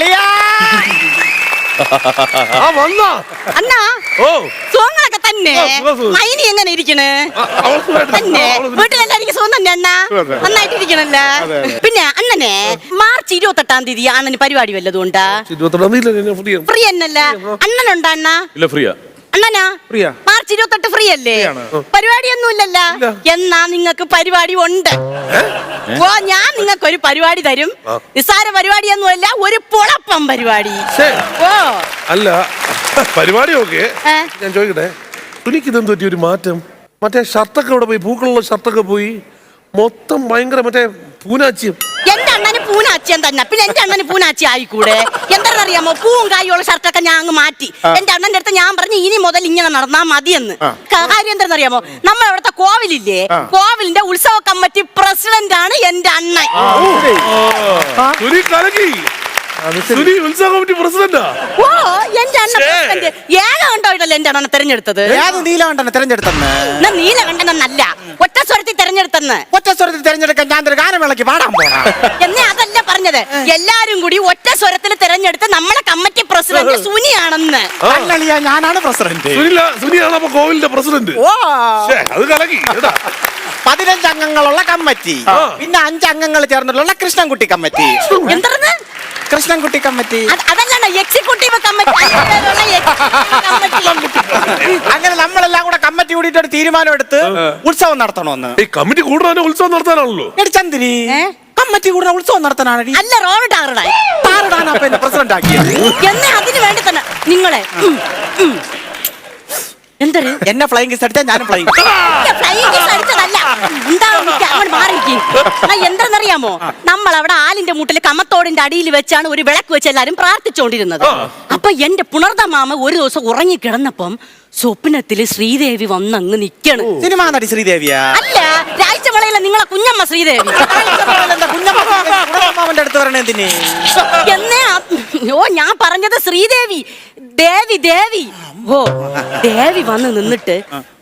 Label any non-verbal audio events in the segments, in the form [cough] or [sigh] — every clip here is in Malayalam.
അളിയാ ആ വന്നാ. അണ്ണാ ഓ. സുഖങ്ങളൊക്കെ തന്നെ. ആ, സുഖം, സുഖം. മൈനി എങ്ങനെ ഇരിക്കണ്? അവൾക്ക് വേണ്ട. തന്നെ. സുഖം. തന്നെ അണ്ണാ? അതെ. അതെ, അതെ. പിന്നെ അണ്ണനെ മാർച്ച് ഇരുപത്തെട്ടാം തീയതി അണ്ണന് പരിപാടി വല്ലതും ഉണ്ടാ? ഇരുപത്തെട്ടാം തീയതി അല്ലേ ഫ്രീ ആണ്. ഫ്രീ എന്നല്ല അണ്ണനുണ്ടാ അണ്ണ? ഇല്ല ഫ്രീയാ. അണ്ണനാ. മാർച്ച് ഇരുപത്തെട്ട് ഫ്രീ അല്ലേ. പരിപാടിയൊന്നും ഇല്ലല്ലോ എന്നാ നിങ്ങൾക്ക് പരിപാടി ഉണ്ട്. ഓ ഞാൻ നിങ്ങൾക്ക് ഒരു പരിപാടി തരും. നിസ്സാര നിസ്സാര പരിപാടിയൊന്നുമല്ല ഒരു പൊളപ്പം പരിപാടി. ഓ. അല്ല പരിപാടി ഓക്കെ ഞാൻ ചോദിക്കട്ടെ തുണിക്ക് ഇതെന്ത് പറ്റിയ ഒരു മാറ്റം? മറ്റേ ഷർട്ടൊക്കെ ഇവിടെ പോയി? പൂക്കളുള്ള ഷർട്ടൊക്കെ പോയി. മൊത്തം ഭയങ്കര മറ്റേ പൂനാച്ചിയം. പൂനാച്ചിയൻ തന്നെ. പിന്നെ എന്റെ അണ്ണന് പൂനാച്ചി ആയിക്കൂടെ? എന്താണെന്നറിയാമോ? പൂവും കായുള്ള ഷർട്ടൊക്കെ ഞാൻ അങ്ങ് മാറ്റി. എന്റെ അണ്ണന്റെ അടുത്ത് ഞാൻ പറഞ്ഞു ഇനി മുതൽ ഇങ്ങനെ നടന്നാ മതിയെന്ന്. കാര്യം എന്താണെന്നറിയാമോ? നമ്മൾ അവിടുത്തെ കോവിലില്ലേ കോവിലിന്റെ ഉത്സവ കമ്മിറ്റി പ്രസിഡന്റ് ആണ് എന്റെ അണ്ണൻ. തുനി ഉത്സവ കമ്മിറ്റി പ്രസിഡന്റാ? ഓ എന്റെ അണ്ണൻ. പ്രസിഡന്റ്. ഏക കണ്ടോയിട്ടല്ലേ എന്റെ അണ്ണനെ തെരഞ്ഞെടുത്തത്? ഏത് നീലകണ്ഠനെ തെരഞ്ഞെടുത്തെന്ന്? എന്നാ നീലകണ്ഠനെന്നല്ല ഒറ്റ സ്വരത്തിൽ തെരഞ്ഞെടുത്തെന്ന്. ഒറ്റ സ്വരത്തിൽ തെരഞ്ഞെടുക്കാൻ ഞാൻ ഒരു ഗാനമേളയ്ക്ക് പാടാൻ പോണ. എന്നെ അതല്ല പറഞ്ഞത്. എല്ലാരും കൂടി ഒറ്റ സ്വരത്തിൽ തെരഞ്ഞെടുത്ത് നമ്മളെ കമ്മിറ്റി പ്രസിഡന്റ് സുനിയാണെന്ന്. അല്ലളിയ ഞാനാണ് പ്രസിഡന്റ്. സുനില സുനിയാണ് അപ്പൊ കോവിലിന്റെ പ്രസിഡന്റ്. ഓ. ശ്ശേ, അത് കലക്കി കേട്ടാ. പതിനഞ്ച് അംഗങ്ങളുള്ള കമ്മിറ്റി പിന്നെ അഞ്ച് അംഗങ്ങൾ ചേർന്നിട്ടുള്ള കൃഷ്ണൻകുട്ടി കമ്മിറ്റി. എന്താണ് കൃഷ്ണൻകുട്ടി കമ്മിറ്റി. Executive committee. അങ്ങനെ നമ്മളെല്ലാം കൂടെ കമ്മിറ്റി കൂടിയിട്ട് ഒരു തീരുമാനം എടുത്ത് ഉത്സവം നടത്തണമെന്ന്. ഈ കമ്മിറ്റി കൂടുതൽ ഉത്സവം നടത്താനാണല്ലോ. ചന്ദ്രി കമ്മിറ്റി കൂടുതൽ ഉത്സവം നടത്താനാണ് അല്ല റോഡ് ടാറിടാൻ ആരുടാണ് അപ്പൊ എന്നെ പ്രസിഡന്റ് ആക്കിയത് എന്നെ അതിന് വേണ്ടി തന്നെ നിങ്ങളെ. എന്തൊരു? എന്നെ ഫ്ലൈങ് കിസ് അടിച്ചാൽ ഞാനും ഫ്ലൈങ് flying kiss അടിച്ചതല്ല. എന്താ നിക്ക് മാറി നിക്ക്. എന്നാ എന്താണെന്നറിയാമോ നമ്മൾ അവിടെ ആലിന്റെ മൂട്ടിൽ കമ്മത്തോടിന്റെ അടിയിൽ വെച്ചാണ് ഒരു വിളക്ക് വെച്ച് എല്ലാരും പ്രാർത്ഥിച്ചുകൊണ്ടിരുന്നത് അപ്പൊ എന്റെ പുണർദമാമ ഒരു ദിവസം ഉറങ്ങി കിടന്നപ്പം സ്വപ്നത്തിൽ ശ്രീദേവി വന്നങ്ങ് നിക്കണ്. സിനിമാ നടി ശ്രീദേവിയാ? അല്ല രാഴ്ചമളയിലെ നിങ്ങളെ കുഞ്ഞമ്മ ശ്രീദേവി. എന്താ കുഞ്ഞമ്മാവന്റെ അടുത്ത് എന്നേ ഓ ഞാൻ പറഞ്ഞത് ശ്രീദേവി. ദേവി ദേവി. ഓ ദേവി വന്ന് നിന്നിട്ട്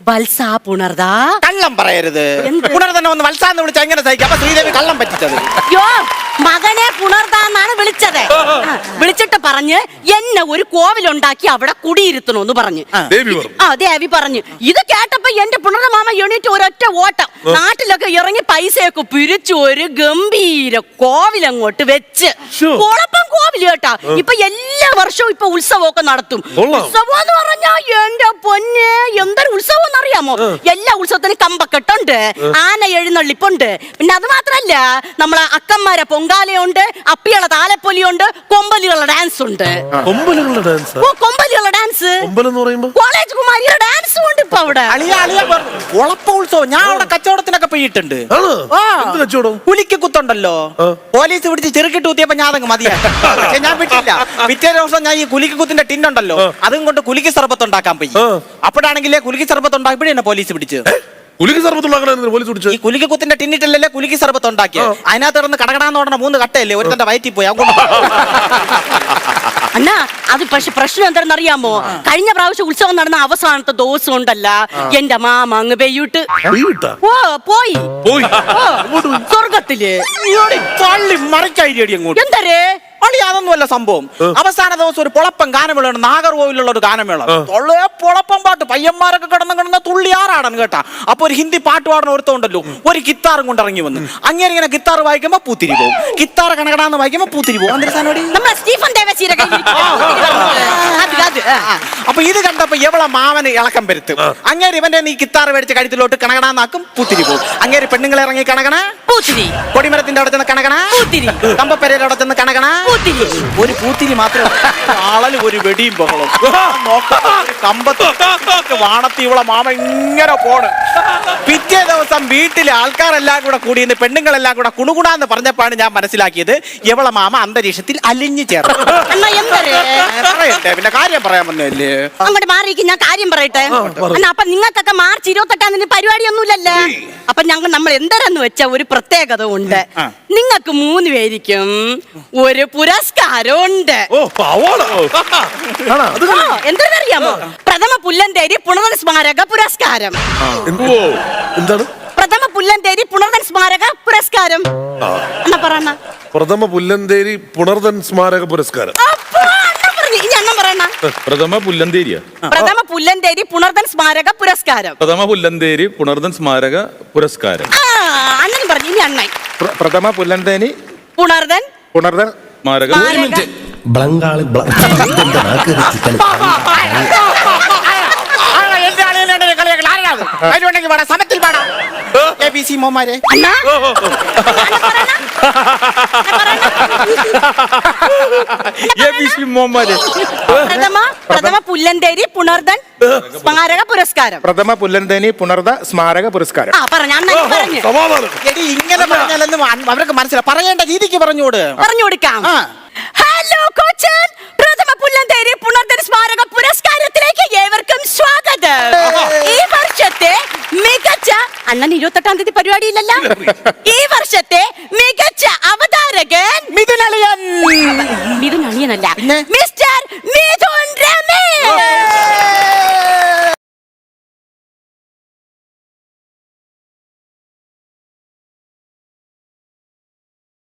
വത്സാ പുണർദാ. കള്ളം പറയരുത്. പുണർദനെ വന്ന് ഒന്ന് വത്സാന്ന് വിളിച്ച എങ്ങനെ സഹിക്കും? അപ്പൊ ശ്രീദേവി കള്ളം പറ്റിച്ചത്. യോ മകനെ പുണർതാന്നാണ് വിളിച്ചത്. വിളിച്ചിട്ട് പറഞ്ഞ് എന്നെ ഒരു കോവിലുണ്ടാക്കി അവിടെ കുടിയിരുത്തണോന്ന് പറഞ്ഞു. ദേവി പറഞ്ഞു. ആ ദേവി പറഞ്ഞു. ഇത് കേട്ടപ്പോ എന്റെ പുണർദാ മാമ എണീറ്റ് ഒരൊറ്റ ഓട്ടം. നാട്ടിലൊക്കെ ഇറങ്ങി പൈസയൊക്കെ പിരിച്ചു ഒരു ഗംഭീര കോവിലങ്ങോട്ട് വെച്ച്. ശ്ശോ. കോവിൽ കേട്ടാ. ഇപ്പൊ എല്ലാ വർഷവും ഇപ്പൊ ഉത്സവമൊക്കെ നടത്തും. കൊള്ളാം. ഉത്സവം എന്ന് പറഞ്ഞാ എന്റെ പൊന്നെ എന്തൊരു ഉത്സവം എന്നറിയാമോ എല്ലാ ഉത്സവത്തിനും കമ്പക്കെട്ടുണ്ട് ആന എഴുന്നള്ളിപ്പുണ്ട്. പിന്നെ അത് മാത്രല്ല നമ്മളെ അക്കന്മാരെ പൊങ്കാലയുണ്ട് അപ്പിയുള്ള താലപ്പൊലിയുണ്ട് കൊമ്പലികളുടെ ഡാൻസ് ഉണ്ട് കൊമ്പലുള്ള ഡാൻസ്? ഓ കൊമ്പലികളുടെ ഡാൻസ്. കൊമ്പലെന്ന് പറയുമ്പോ? കോളേജ് കുമാരിയുടെ ഡാൻസും ഉണ്ട് ഇപ്പൊ അവിടെ. അളിയ അളിയ ഉളപ്പ ഉത്സവം. ഞാൻ അവിടെ കച്ചവടത്തിനൊക്കെ പോയിട്ടുണ്ട്. ആണ്? ആ. എന്ത് കച്ചവടം? പുലിക്ക് കുത്തുണ്ടല്ലോ. ആ. പോലീസ് പിടിച്ച് ചെറുക്കിട്ട് കുത്തിയപ്പോ ഞാൻ അതങ്ങ് മതിയായി. [laughs] പക്ഷെ ഞാൻ വിട്ടില്ല. പിറ്റേ ദിവസം ഞാൻ ഈ കുലിക്ക് കുത്തിന്റെ ടിന്നുണ്ടല്ലോ അതും കൊണ്ട് കുലിക്ക് സർബത്ത് ഉണ്ടാക്കാൻ പോയി. അപ്പോഴാണെങ്കിൽ അപ്പോഴാണെങ്കിലേ കുലിക്ക് സർബത്ത് ഉണ്ടാക്കിയപ്പോഴേ എന്നെ പോലീസ് പിടിച്ച് കുലിക്ക് സർബത്തുള്ള പോലീസ് പിടിച്ചു ഈ കുലിക്ക് കുത്തിന്റെ ടിന്നിട്ടല്ലേ കുലിക്ക് സർബത്ത് ഉണ്ടാക്കിയ അതിനകത്ത് കിടന്ന് കടകടാന്ന് പറഞ്ഞ മൂന്ന് കട്ടയല്ലേ? ഒരു തന്റെ വയറ്റിൽ പോയി അങ്ങോട്ട് അണ്ണാ അത് പക്ഷെ പ്രശ്നം എന്താണെന്ന് അറിയാമോ? കഴിഞ്ഞ പ്രാവശ്യം ഉത്സവം നടന്ന അവസാനത്തെ ദിവസം ഉണ്ടല്ല. എന്റെ മാമ അങ്ങ് പെയ്യൂട്ട്. ഓ പോയി. സ്വർഗത്തിൽ എന്താ തള്ളി എന്തരേ? അളി അതൊന്നുമല്ല സംഭവം. അവസാന ദിവസം ഒരു പൊളപ്പം ഗാനമേളയാണ് നാഗർകോവിലുള്ള ഒരു ഗാനമേള തൊള്ളേ പൊളപ്പം പാട്ട്. പയ്യന്മാരൊക്കെ കിടന്ന് കിടന്ന തുള്ളി ആറാടാണ് കേട്ടാ. അപ്പൊ ഒരു ഹിന്ദി പാട്ട് പാടുന്ന ഒരുത്തമുണ്ടല്ലോ. ഒരു ഗിത്താറും കൊണ്ട് ഇറങ്ങി വന്ന്. അങ്ങനെ ഇങ്ങനെ ഗിത്താർ വായിക്കുമ്പോ പൂത്തിരി പോകും ഗിത്താർ കണകടാന്ന് വായിക്കുമ്പോ പൂത്തിരി പോകും അപ്പൊ ഇത് കണ്ടപ്പോ എവളെ മാവന് ഇളക്കം വരുത്തും? അങ്ങേര് ഇവന്റെ നീ ഗിത്താർ മേടിച്ച് കഴുത്തിലോട്ട് കണകടാന്നാക്കും പൂത്തിരി പോകും അങ്ങേര് പെണ്ണുങ്ങളെ ഇറങ്ങി കണകണ? പൂത്തിരി. കൊടിമരത്തിന്റെ അവിടെ ചെന്ന് കണകണ? പൂത്തിരി. കമ്പപ്പെരയുടെ അവിടെ ചെന്ന് കണകണ? പൂത്തിരി. ഒരു പൂത്തിരി മാത്രം ആളൽ ഒരു വെടിയും ബഹളം നോക്കാം. കമ്പത്ത്. വാണത്തി ഇവളെ മാമ ഇങ്ങനെ പോണ്. പിറ്റേ ദിവസം വീട്ടിലെ ആൾക്കാരെല്ലാം കൂടെ കൂടി ഇന്ന് പെണ്ണുങ്ങളെല്ലാം കൂടെ കുണുകുണാന്ന് പറഞ്ഞപ്പോഴാണ് ഞാൻ മനസ്സിലാക്കിയത് ഇവളെ മാമ അന്തരീക്ഷത്തിൽ അലിഞ്ഞു ചേർന്നു. പറയട്ടെ പിന്നെ കാര്യം പറയാൻ വന്നല്ലേ അങ്ങോട്ട് മാറിയിരിക്കും ഞാൻ കാര്യം പറയട്ടെ? അപ്പൊ നിങ്ങൾക്കൊക്കെ മാർച്ച് ഇരുപത്തെട്ടാം തീയതി പരിപാടിയൊന്നുമില്ലല്ലേ? അപ്പൊ ഞങ്ങൾ നമ്മൾ എന്തരെന്ന് വെച്ച ഒരു പ്രത്യേകത ഉണ്ട്. നിങ്ങൾക്ക് മൂന്ന് പേരിക്കും ഒരു പുരസ്കാരം ഉണ്ട് ഓ പ്രഥമ പുല്ലന്തേരി പുണർതൻ സ്മാരക പുരസ്കാരം. എന്താണ്? പ്രഥമ പുല്ലന്തേരി പുണർതൻ സ്മാരക പുരസ്കാരം. എന്നാ പറയണ പ്രഥമ പുല്ലന്തേരി പുണർദൻ സ്മാരക പുരസ്കാരം. പ്രഥമ പുല്ലന്തേരിയ? പ്രഥമ പുല്ലന്തേരി പുണർദൻ സ്മാരക പുരസ്കാരം. പ്രഥമ പുല്ലന്തേരി പുണർദൻ സ്മാരക പുരസ്കാരം. അണ്ണൻ പറഞ്ഞു ഇനി അണ്ണൻ. പ്രഥമ പുല്ലന്തേനി പുണർദൻ പുണർദൻ സ്മാരക സ്മാരക. ബ്ലങ്കാൾ ഇതെന്താ നാക്ക് ചിക്കൻ എന്റെ ആളുകളുടെ ആരാണ് അതിലുണ്ടെങ്കിൽ പാടാ സമത്തിൽ പാടാം. എ ബി സി മോമാരെ. അണ്ണാ? അണ്ണൻ പറയണ? എ ബി സി മോഹൻമാര് പ്രഥമ പ്രഥമ പുല്ലന്തേരി പുണർദൻ സ്മാരക പുരസ്കാരം. പ്രഥമ പുല്ലന്തേനി പുണർദ സ്മാരക പുരസ്കാരം. ആ പറഞ്ഞു അണ്ണൻ പറഞ്ഞു. എടി ഇങ്ങനെ പറഞ്ഞാലൊന്നും അവർക്ക് മനസ്സിലായി പറയേണ്ട രീതിക്ക് പറഞ്ഞുകൂട്. പറഞ്ഞു കൊടുക്കാം. ഹലോ കോച്ചൻ. പ്രഥമ പുല്ലന്തേരി പുണർദൻ സ്മാരക പുരസ്കാരത്തിലേക്ക് ഏവർക്കും സ്വാഗതം. അണ്ണൻ ഇരുപത്തെട്ടാം തീയതി പരിപാടിയില്ലല്ലോ ഈ വർഷത്തെ മികച്ച അവതാരകൻ മിഥുനളിയൻ മിഥുനളിയനല്ല മിസ്റ്റർ